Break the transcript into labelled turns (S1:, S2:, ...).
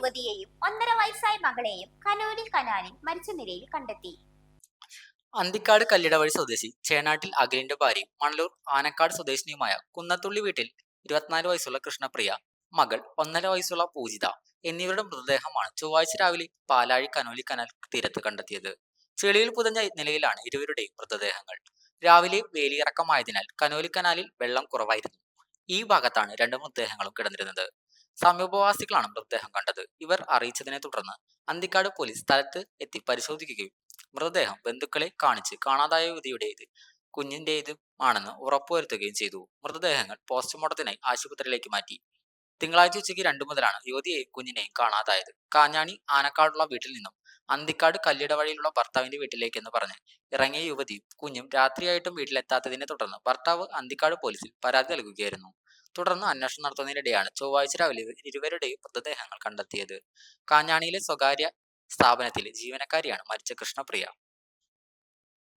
S1: യുവതിയെയും ഒന്നര വയസ്സായ മകളെയും കനൂരിൽ കനാലിൽ മരിച്ച നിലയിൽ കണ്ടെത്തി.
S2: അന്തിക്കാട് കല്ലിടവഴി സ്വദേശി ചേനാട്ടിൽ അഖിലിന്റെ ഭാര്യയും മണലൂർ ആനക്കാട് സ്വദേശിനിയുമായ കുന്നത്തുള്ളി വീട്ടിൽ ഇരുപത്തിനാല് വയസ്സുള്ള കൃഷ്ണപ്രിയ മകൾ ഒന്നര വയസ്സുള്ള പൂജിത എന്നിവരുടെ മൃതദേഹമാണ് ചൊവ്വാഴ്ച രാവിലെ പാലാഴി കനോലി കനാൽ തീരത്ത് കണ്ടെത്തിയത്. ചെളിയിൽ പുതഞ്ഞ നിലയിലാണ് ഇരുവരുടെയും മൃതദേഹങ്ങൾ. രാവിലെ വേലിയിറക്കമായതിനാൽ കനോലി കനാലിൽ വെള്ളം കുറവായിരുന്നു. ഈ ഭാഗത്താണ് രണ്ട് മൃതദേഹങ്ങളും കിടന്നിരുന്നത്. സമീപവാസികളാണ് മൃതദേഹം കണ്ടത്. ഇവർ അറിയിച്ചതിനെ തുടർന്ന് അന്തിക്കാട് പോലീസ് സ്ഥലത്ത് എത്തി പരിശോധിക്കുകയും മൃതദേഹം ബന്ധുക്കളെ കാണിച്ച് കാണാതായ യുവതിയുടേത് കുഞ്ഞിന്റേതും ആണെന്ന് ഉറപ്പുവരുത്തുകയും ചെയ്തു. മൃതദേഹങ്ങൾ പോസ്റ്റ്മോർട്ടത്തിനായി ആശുപത്രിയിലേക്ക് മാറ്റി. തിങ്കളാഴ്ച ഉച്ചയ്ക്ക് രണ്ടു മുതലാണ് യുവതിയെയും കുഞ്ഞിനെയും കാണാതായത്. കാഞ്ഞാണി ആനക്കാടുള്ള വീട്ടിൽ നിന്നും അന്തിക്കാട് കല്ലിട വഴിയിലുള്ള ഭർത്താവിന്റെ വീട്ടിലേക്ക് എന്ന് പറഞ്ഞ് ഇറങ്ങിയ യുവതിയും കുഞ്ഞും രാത്രിയായിട്ടും വീട്ടിലെത്താത്തതിനെ തുടർന്ന് ഭർത്താവ് അന്തിക്കാട് പോലീസിൽ പരാതി നൽകുകയായിരുന്നു. തുടർന്ന് അന്വേഷണം നടത്തുന്നതിനിടെയാണ് ചൊവ്വാഴ്ച രാവിലെ ഇരുവരുടെയും മൃതദേഹങ്ങൾ കണ്ടെത്തിയത്. കാഞ്ഞാണിയിലെ സ്വകാര്യ സ്ഥാപനത്തിലെ ജീവനക്കാരിയാണ് മരിച്ച കൃഷ്ണപ്രിയ.